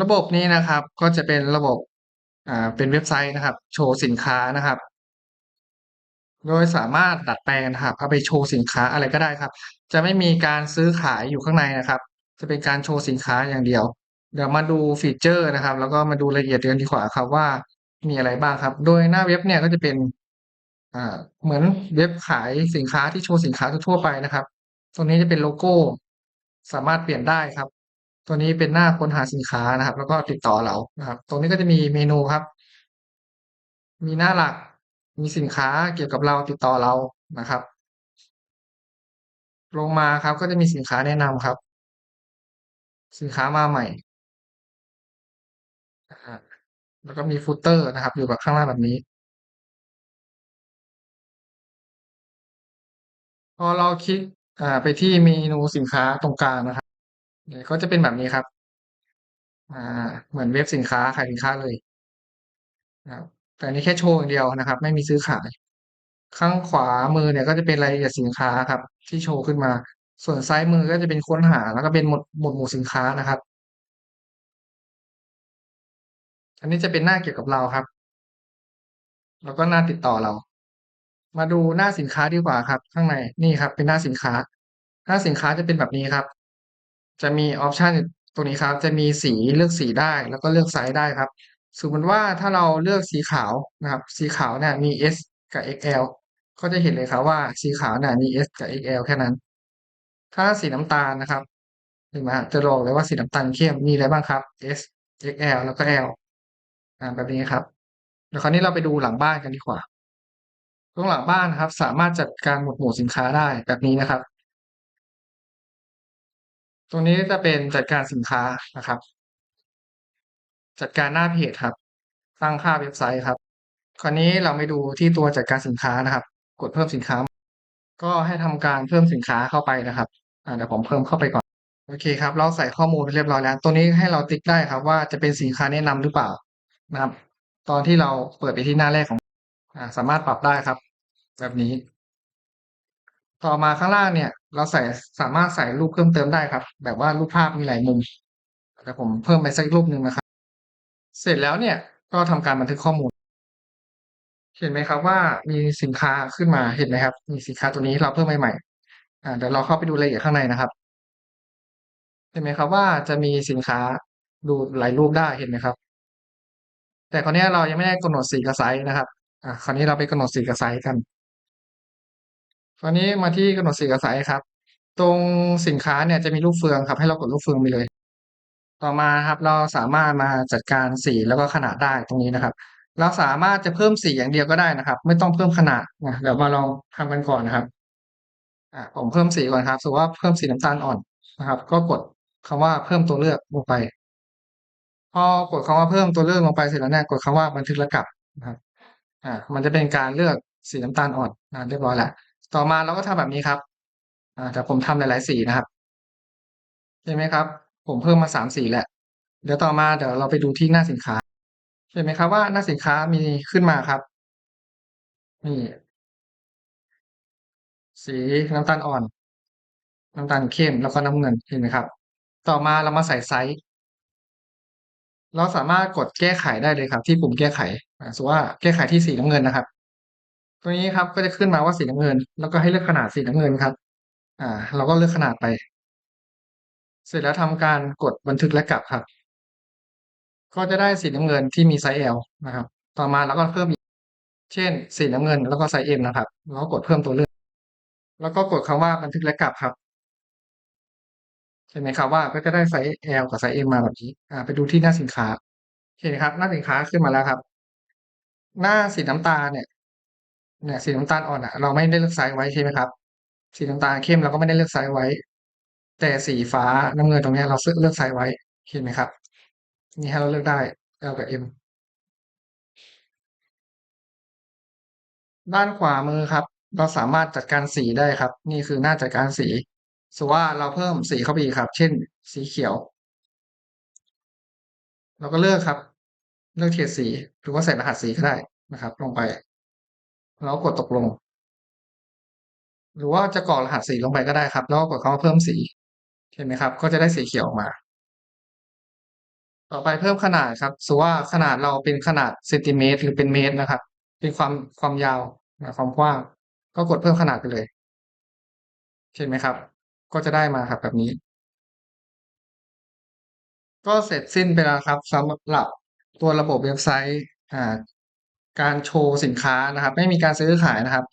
ระบบนี้นะครับก็จะเป็นระบบอ่าเป็นเว็บไซต์นะครับ โชว์สินค้านะครับ โดยสามารถดัดแปลงนะครับเอาไปโชว์สินค้าอะไรก็ได้ครับ จะไม่มีการซื้อขายอยู่ข้างในนะครับ จะเป็นการโชว์สินค้าอย่างเดียว เดี๋ยวมาดูฟีเชอร์นะครับ แล้วก็มาดูรายละเอียดกันดีกว่าครับว่ามีอะไรบ้างครับ โดยหน้าเว็บเนี่ยก็จะเป็นอ่าเหมือนเว็บขายสินค้าที่โชว์สินค้าทั่วไปนะครับ ตรงนี้จะเป็นโลโก้ สามารถเปลี่ยนได้ครับ ตัวนี้เป็นหน้าค้นหาสินค้านะครับ แล้วก็ติดต่อเรานะครับ ตรงนี้ก็จะมีเมนูครับ มีหน้าหลัก มีสินค้าเกี่ยวกับเราติดต่อเรานะครับ ลงมาครับก็จะมีสินค้าแนะนำครับ สินค้ามาใหม่แล้วก็มี Footer นะครับ อยู่แบบข้างล่างแบบนี้ พอเราคลิกไปที่เมนูสินค้าตรงกลางนะครับ เนี่ยก็จะเป็นแบบนี้ครับ อ่า เหมือนเว็บสินค้าขายสินค้าเลยนะครับแต่อันนี้แค่โชว์อย่างเดียวนะครับ ไม่มีซื้อขาย ข้างขวามือเนี่ยก็จะเป็นรายละเอียดสินค้าครับ ที่โชว์ขึ้นมา ส่วนซ้ายมือก็จะเป็นค้นหา แล้วก็เป็นหมวดหมวดหมู่สินค้านะครับ อันนี้จะเป็นหน้าเกี่ยวกับเราครับ แล้วก็หน้าติดต่อเรา มาดูหน้าสินค้าดีกว่าครับ ข้างในนี่ครับ เป็นหน้าสินค้า หน้าสินค้าจะเป็นแบบนี้ครับ จะมีออปชันตรงนี้ครับ จะมีสีเลือกสีได้แล้วก็เลือกไซซ์ได้ครับสมมติว่าถ้าเราเลือกสีขาวนะครับ สีขาวเนี่ยมี S กับ XL ก็จะเห็นเลยครับว่าสีขาวเนี่ยมี S กับ XL แค่นั้น ถ้าสีน้ำตาลนะครับเห็นไหมจะบอกเลยว่าสีน้ำตาลเข้มมีอะไรบ้างครับ S XL แล้วก็ L อ่าแบบนี้ครับเดี๋ยวคราวนี้เราไปดูหลังบ้านกันดีกว่าตรงหลังบ้านครับ สามารถจัดการหมวดหมู่สินค้าได้แบบนี้นะครับ ตรงนี้จะเป็นจัดการสินค้านะครับ จัดการหน้าเพจครับ ตั้งค่าเว็บไซต์ครับ คราวนี้เราไปดูที่ตัวจัดการสินค้านะครับ กดเพิ่มสินค้า ก็ให้ทำการเพิ่มสินค้าเข้าไปนะครับเดี๋ยวผมเพิ่มเข้าไปก่อน โอเคครับ เราใส่ข้อมูลเรียบร้อยแล้วตรงนี้ให้เราติ๊กได้ครับ ว่าจะเป็นสินค้าแนะนำหรือเปล่านะครับ ตอนที่เราเปิดไปที่หน้าแรกของอ่าสามารถปรับได้ครับ แบบนี้ ต่อมาข้างล่างเนี่ย เราใส่สามารถใส่รูปเพิ่มเติมได้ครับ แบบว่ารูปภาพมีหลายมุมเดี๋ยวผมเพิ่มไปสักรูปหนึ่งนะครับ เสร็จแล้วเนี่ยก็ทำการบันทึกข้อมูล เห็นไหมครับว่ามีสินค้าขึ้นมาเห็นไหมครับ มีสินค้าตัวนี้เราเพิ่มใหม่ๆอ่าเดี๋ยวเราเข้าไปดูรายละเอียดข้างในนะครับ เห็นไหมครับว่าจะมีสินค้าดูหลายรูปได้เห็นไหมครับ?แต่คราวนี้เรายังไม่ได้กำหนดสีกับไซซ์นะครับอ่าคราวนี้เราไปกำหนดสีกับไซซ์กัน คราวนี้มาที่กำหนดสีกับไซซ์ครับ ตรงสินค้าเนี่ยจะมีลูกเฟืองครับ ให้เรากดลูกเฟืองไปเลย ต่อมาครับเราสามารถมาจัดการสีแล้วก็ขนาดได้ตรงนี้นะครับ เราสามารถจะเพิ่มสีอย่างเดียวก็ได้นะครับ ไม่ต้องเพิ่มขนาดนะเดี๋ยวมาลองทำกันก่อนนะครับอ่าผมเพิ่มสีก่อนครับสมมุติว่าเพิ่มสีน้ำตาลอ่อนนะครับ ก็กดคำว่าเพิ่มตัวเลือกลงไป พอกดคำว่าเพิ่มตัวเลือกลงไปเสร็จแล้วเนี่ยกดคำว่าบันทึกและกลับนะครับอ่ามันจะเป็นการเลือกสีน้ำตาลอ่อนอ่าเรียบร้อยแล้ว ต่อมาเราก็ทำแบบนี้ครับ อ่าแต่ผมทำหลายๆสีนะครับเห็นไหมครับ ผมเพิ่มมา3สีแหล้วเดี๋ยวต่อมาเดี๋ยวเราไปดูที่หน้าสินค้าเห็นไหมครับว่าหน้าสินค้ามีขึ้นมาครับนี่สีน้ำตาลอ่อน น้ำตาลเข้มแล้วก็น้ำเงินเห็นไหมครับ?ต่อมาเรามาใส่ไซซ์เราสามารถกดแก้ไขได้เลยครับ ที่ปุ่มแก้ไขอ่าสมมติว่าแก้ไขที่สีน้ำเงินนะครับ ตรงนี้ครับก็จะขึ้นมาว่าสีน้ำเงิน แล้วก็ให้เลือกขนาดสีน้ำเงินครับ อ่า เราก็เลือกขนาดไป เสร็จแล้วทำการกดบันทึกและกลับครับ ก็จะได้สีน้ำเงินที่มีไซซ์ L นะครับ ต่อมาเราก็เพิ่มอีก เช่น สีน้ำเงินแล้วก็ไซซ์ M นะครับเราก็กดเพิ่มตัวเลือก แล้วก็กดคำว่าบันทึกและกลับครับเห็นไหมครับว่าก็จะได้ไซซ์ L กับไซซ์ M มาแบบนี้อ่าไปดูที่หน้าสินค้าเห็นครับ หน้าสินค้าขึ้นมาแล้วครับ หน้าสีน้ำตาลเนี่ย เนี่ยสีน้ำตาลอ่อนอะเราไม่ได้เลือกไซซ์ไว้ใช่ไหมครับสีน้ำตาลเข้มเราก็ไม่ได้เลือกไซซ์ไว้ แต่สีฟ้าน้ำเงินตรงนี้เราซเลือกไซซ์ไว้เห็นไหมครับ?นี่ให้เราเลือกได้ L กับ M ด้านขวามือครับ เราสามารถจัดการสีได้ครับ นี่คือหน้าจัดการสีสว่าเราเพิ่มสีเข้าไปครับ เช่น สีเขียว เราก็เลือกครับ เลือกเฉดสีหรือว่าใส่รหัสสีก็ได้นะครับ ลงไป แล้วกดตกลง หรือว่าจะกรอกรหัสสีลงไปก็ได้ครับ แล้วกดคำว่าเพิ่มสี เห็นไหมครับ ก็จะได้สีเขียวออกมา ต่อไปเพิ่มขนาดครับสุว่าขนาดเราเป็นขนาดเซนติเมตรหรือเป็นเมตรนะครับ เป็นความความยาวนะความกว้าง ก็กดเพิ่มขนาดไปเลย เห็นไหมครับ ก็จะได้มาครับแบบนี้ ก็เสร็จสิ้นไปแล้วครับสำหรับตัวระบบเว็บไซต์อ่า การโชว์สินค้านะครับ ไม่มีการซื้อขายนะครับ